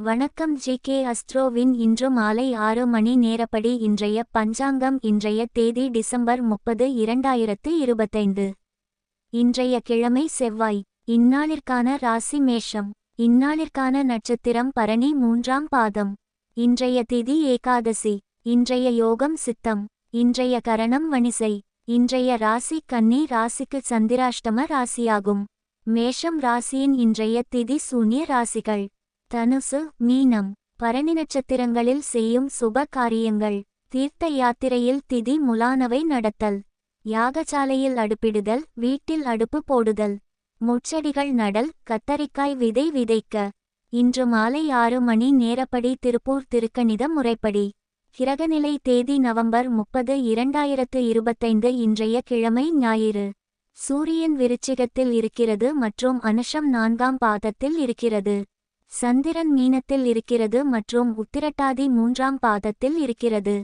வணக்கம் G K அஸ்ட்ரோவின் இன்று மாலை ஆறு மணி நேரப்படி இன்றைய பஞ்சாங்கம் இன்றைய தேதி டிசம்பர் முப்பது இரண்டாயிரத்து இருபத்தைந்து. இன்றைய கிழமை செவ்வாய். இந்நாளிற்கான ராசி மேஷம். இந்நாளிற்கான நட்சத்திரம் பரணி மூன்றாம் பாதம். இன்றைய திதி ஏகாதசி. இன்றைய யோகம் சித்தம். இன்றைய கரணம் வணிசை. இன்றைய ராசி கன்னி ராசிக்கு சந்திராஷ்டம ராசியாகும். மேஷம் ராசியின் இன்றைய திதி சூன்ய ராசிகள். தனுசு மீனம் பரணி நட்சத்திரங்களில் செய்யும் சுப காரியங்கள் தீர்த்த யாத்திரையில் திதி முலானவை நடத்தல் யாகசாலையில் அடுப்பிடுதல் வீட்டில் அடுப்பு போடுதல் முச்செடிகள் நடல் கத்தரிக்காய் விதை விதைக்க இன்று மாலை ஆறு மணி நேரப்படி திருப்பூர் திருக்கணித முறைப்படி கிரகநிலை தேதி நவம்பர் முப்பது இரண்டாயிரத்து இருபத்தைந்து இன்றைய கிழமை ஞாயிறு சூரியன் விருச்சிகத்தில் இருக்கிறது மற்றும் அனுஷம் நான்காம் பாதத்தில் இருக்கிறது. சந்திரன் மீனத்தில் இருக்கிறது மற்றும் உத்திரட்டாதி மூன்றாம் பாதத்தில் இருக்கிறது.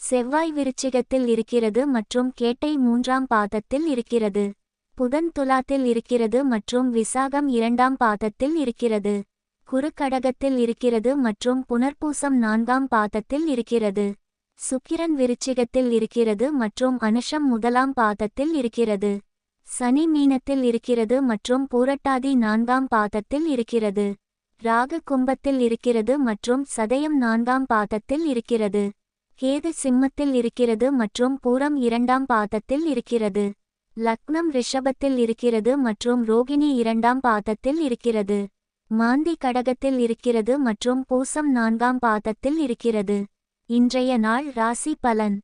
செவ்வாய் விருச்சிகத்தில் இருக்கிறது மற்றும் கேட்டை மூன்றாம் பாதத்தில் இருக்கிறது. புதன் துலாத்தில் இருக்கிறது மற்றும் விசாகம் இரண்டாம் பாதத்தில் இருக்கிறது. குறுக்கடகத்தில் இருக்கிறது மற்றும் புனர்பூசம் நான்காம் பாதத்தில் இருக்கிறது. சுக்கிரன் விருச்சிகத்தில் இருக்கிறது மற்றும் அனுஷம் முதலாம் பாதத்தில் இருக்கிறது. சனி மீனத்தில் இருக்கிறது மற்றும் பூரட்டாதி நான்காம் பாதத்தில் இருக்கிறது. ராகு கும்பத்தில் இருக்கிறது மற்றும் சதயம் நான்காம் பாதத்தில் இருக்கிறது. கேது சிம்மத்தில் இருக்கிறது மற்றும் பூரம் இரண்டாம் பாதத்தில் இருக்கிறது. லக்னம் ரிஷபத்தில் இருக்கிறது மற்றும் ரோகிணி இரண்டாம் பாதத்தில் இருக்கிறது. மாந்தி கடகத்தில் இருக்கிறது மற்றும் பூசம் நான்காம் பாதத்தில் இருக்கிறது. இன்றைய நாள் ராசி பலன்.